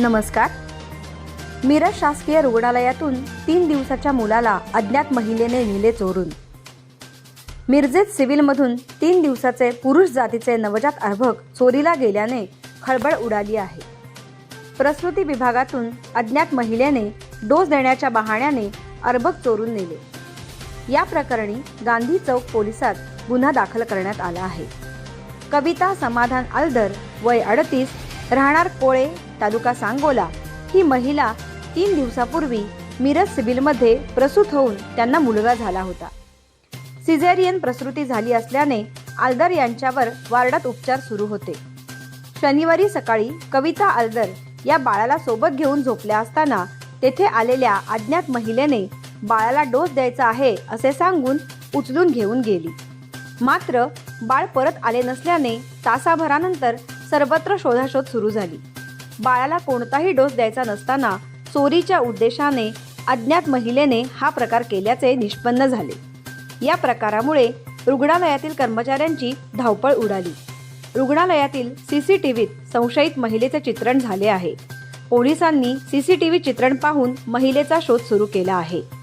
नमस्कार. मिरज शासकीय रुग्णालयातून तीन दिवसाच्या मुलाला अज्ञात महिलेने नेले चोरून. मिरजेत सिव्हिलमधून तीन दिवसाचे पुरुष जातीचे नवजात अर्भक चोरीला गेल्याने खळबळ उडाली आहे. प्रसूती विभागातून अज्ञात महिलेने डोस देण्याच्या बहाण्याने अर्भक चोरून नेले. या प्रकरणी गांधी चौक पोलिसात गुन्हा दाखल करण्यात आला आहे. कविता समाधान अलदर वय अडतीस राहणार कोळे तालुका सांगोला ही महिला तीन दिवसापूर्वी मिरज सिव्हिलमध्ये प्रसूत होऊन त्यांना मुलगा झाला होता. सिझेरियन प्रसूती झाली असल्याने आल्दर यांच्यावर वार्डात उपचार सुरू होते. शनिवारी सकाळी कविता आल्दर या बाळाला सोबत घेऊन झोपल्या असताना तेथे आलेल्या अज्ञात महिलेने बाळाला डोस द्यायचा आहे असे सांगून उचलून घेऊन गेली. मात्र बाळ परत आले नसल्याने तासाभरानंतर सर्वत्र शोधाशोध सुरू झाली. बाळाला कोणताही डोस द्यायचा नसताना चोरीच्या उद्देशाने अज्ञात महिलेने हा प्रकार केल्याचे निष्पन्न झाले. या प्रकारामुळे रुग्णालयातील कर्मचाऱ्यांची धावपळ उडाली. रुग्णालयातील सीसीटीव्हीत संशयित महिलेचे चित्रण झाले आहे. पोलिसांनी सीसीटीव्ही चित्रण पाहून महिलेचा शोध सुरू केला आहे.